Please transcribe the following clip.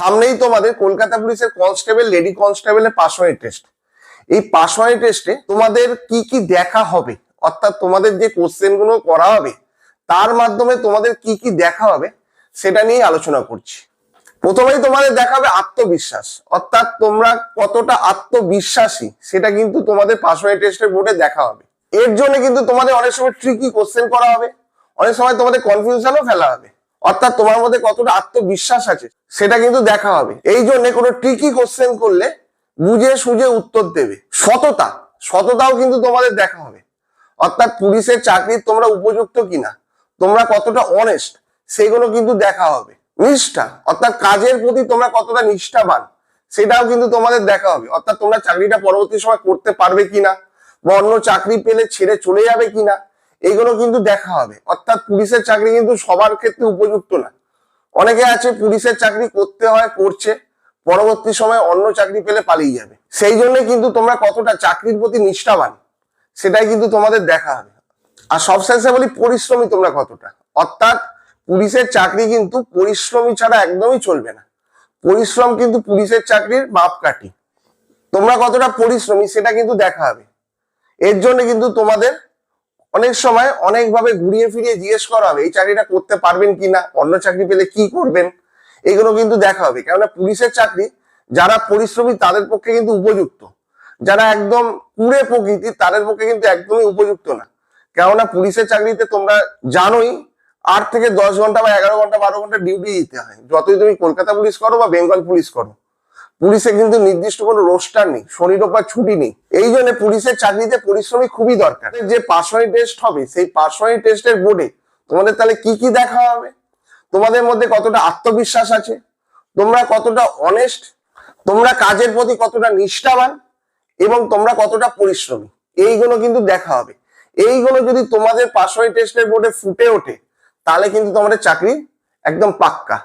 সামনেই তোমাদের কলকাতা পুলিশের কনস্টেবল, লেডি কনস্টেবলের পাসওয়ার্ড টেস্ট এই পাসওয়ার্ড টেস্টে তোমাদের কি কি দেখা হবে? অর্থাৎ তোমাদের যে কোশ্চেনগুলো করা হবে, তার মাধ্যমে তোমাদের কি কি দেখা হবে, সেটা নিয়ে আলোচনা করছি। প্রথমেই তোমাদের দেখাবে আত্মবিশ্বাস। অর্থাৎ তোমরা কতটা আত্মবিশ্বাসী, সেটা কিন্তু তোমাদের পাসওয়ার্ড টেস্টের বোর্ডে দেখা হবে। এর জন্য কিন্তু তোমাদের অনেক সময় ট্রিকি কোশ্চেন করা হবে। অনেক সময় তোমাদের কনফিউশনও ফেলা হবে। অর্থাৎ তোমার মধ্যে কতটা আত্মবিশ্বাস আছে, সেটা কিন্তু দেখা হবে। এই জন্য কোনো ট্রিকি কোশ্চেন করলে বুঝে সুঝে উত্তর দেবে। সততা, সততাও কিন্তু তোমাদের দেখা হবে। অর্থাৎ পুলিশের চাকরির তোমরা উপযুক্ত কিনা, তোমরা কতটা অনেস্ট সেগুলো কিন্তু দেখা হবে। নিষ্ঠা, অর্থাৎ কাজের প্রতি তোমরা কতটা নিষ্ঠাবান, সেটাও কিন্তু তোমাদের দেখা হবে। অর্থাৎ তোমরা চাকরিটা পরবর্তী সময় করতে পারবে কিনা, বা অন্য চাকরি পেলে ছেড়ে চলে যাবে কিনা এগুলো কিন্তু দেখা হবে। অর্থাৎ পুলিশের চাকরি কিন্তু সবার ক্ষেত্রে উপযুক্ত না। অনেকে আছে পুলিশের চাকরি করতে হয়, করছে, পরবর্তী সময় অন্য চাকরি পেলে পালিয়ে যাবে। সেই জন্য কিন্তু তোমরা কতটা চাকরির প্রতি নিষ্ঠাবান, সেটাই কিন্তু তোমাদের দেখা হবে। আর সবশেষে বলি, পরিশ্রমী তোমরা কতটা? অর্থাৎ পুলিশের চাকরি কিন্তু পরিশ্রমী ছাড়া একদমই চলবে না। পরিশ্রম কিন্তু পুলিশের চাকরির মাপকাঠি। তোমরা কতটা পরিশ্রমী সেটা কিন্তু দেখা হবে। এর জন্য কিন্তু তোমাদের অনেক সময় অনেকভাবে ঘুরিয়ে ফিরিয়ে জিজ্ঞেস করা হবে, এই চাকরিটা করতে পারবেন কিনা অন্য চাকরি পেলে কি করবেন? এগুলো কিন্তু দেখা হবে। কেননা পুলিশের চাকরি, যারা পরিশ্রমী তাদের পক্ষে কিন্তু উপযুক্ত। যারা একদম কুড়ে প্রকৃতির তাদের পক্ষে কিন্তু একদমই উপযুক্ত না। কেননা পুলিশের চাকরিতে তোমরা জানোই, আট থেকে দশ ঘণ্টা বা এগারো ঘণ্টা, বারো ঘণ্টা ডিউটি দিতে হয়। যতই তুমি কলকাতা পুলিশ করো বা বেঙ্গল পুলিশ করো। পুলিশে কিন্তু নির্দিষ্ট কোনো রোস্টার নেই শনি রোববার ছুটি নেই। এই জন্য পুলিশের চাকরিতে পরিশ্রমী খুবই দরকার। যে পার্সোনাল টেস্ট হবে, সেই পার্সোনাল টেস্টের বোর্ডে তোমাদের তাহলে কি কি দেখা হবে? তোমাদের মধ্যে কতটা আত্মবিশ্বাস আছে? তোমরা কতটা অনেস্ট তোমরা কাজের প্রতি কতটা নিষ্ঠাবান? এবং তোমরা কতটা পরিশ্রমী? এইগুলো কিন্তু দেখা হবে। এইগুলো যদি তোমাদের পার্সোনাল টেস্টের বোর্ডে ফুটে ওঠে, তাহলে কিন্তু তোমাদের চাকরি একদম পাক্কা।